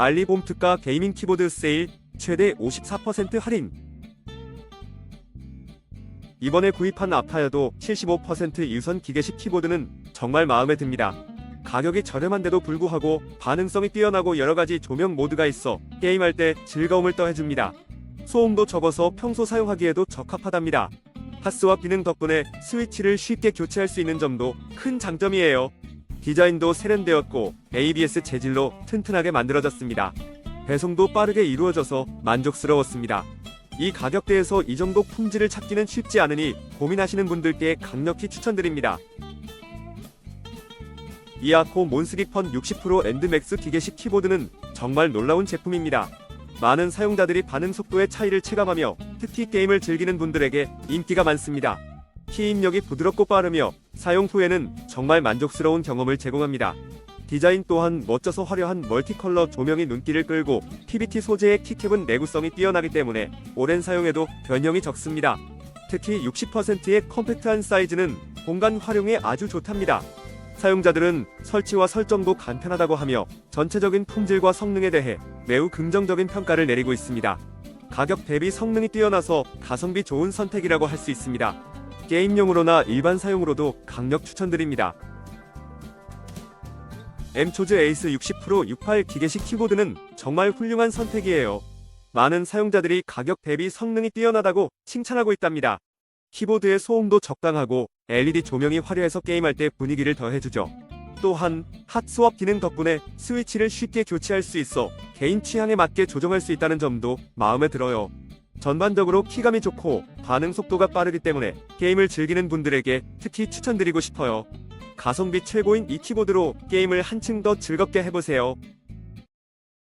알리봄 특가 게이밍 키보드 세일 최대 54% 할인 이번에 구입한 아파여도 75% 유선 기계식 키보드는 정말 마음에 듭니다. 가격이 저렴한데도 불구하고 반응성이 뛰어나고 여러가지 조명 모드가 있어 게임할 때 즐거움을 더해줍니다. 소음도 적어서 평소 사용하기에도 적합하답니다. 파스와 기능 덕분에 스위치를 쉽게 교체할 수 있는 점도 큰 장점이에요. 디자인도 세련되었고 ABS 재질로 튼튼하게 만들어졌습니다. 배송도 빠르게 이루어져서 만족스러웠습니다. 이 가격대에서 이 정도 품질을 찾기는 쉽지 않으니 고민하시는 분들께 강력히 추천드립니다. 이아코 몬스기펀 60% 엔드맥스 기계식 키보드는 정말 놀라운 제품입니다. 많은 사용자들이 반응 속도의 차이를 체감하며 특히 게임을 즐기는 분들에게 인기가 많습니다. 키 입력이 부드럽고 빠르며 사용 후에는 정말 만족스러운 경험을 제공합니다. 디자인 또한 멋져서 화려한 멀티컬러 조명이 눈길을 끌고 PBT 소재의 키캡은 내구성이 뛰어나기 때문에 오랜 사용에도 변형이 적습니다. 특히 60%의 컴팩트한 사이즈는 공간 활용에 아주 좋답니다. 사용자들은 설치와 설정도 간편하다고 하며 전체적인 품질과 성능에 대해 매우 긍정적인 평가를 내리고 있습니다. 가격 대비 성능이 뛰어나서 가성비 좋은 선택이라고 할 수 있습니다. 게임용으로나 일반 사용으로도 강력 추천드립니다. 엠초즈 에이스 60% 68 기계식 키보드는 정말 훌륭한 선택이에요. 많은 사용자들이 가격 대비 성능이 뛰어나다고 칭찬하고 있답니다. 키보드의 소음도 적당하고 LED 조명이 화려해서 게임할 때 분위기를 더해주죠. 또한 핫스왑 기능 덕분에 스위치를 쉽게 교체할 수 있어 개인 취향에 맞게 조정할 수 있다는 점도 마음에 들어요. 전반적으로 키감이 좋고 반응 속도가 빠르기 때문에 게임을 즐기는 분들에게 특히 추천드리고 싶어요. 가성비 최고인 이 키보드로 게임을 한층 더 즐겁게 해보세요.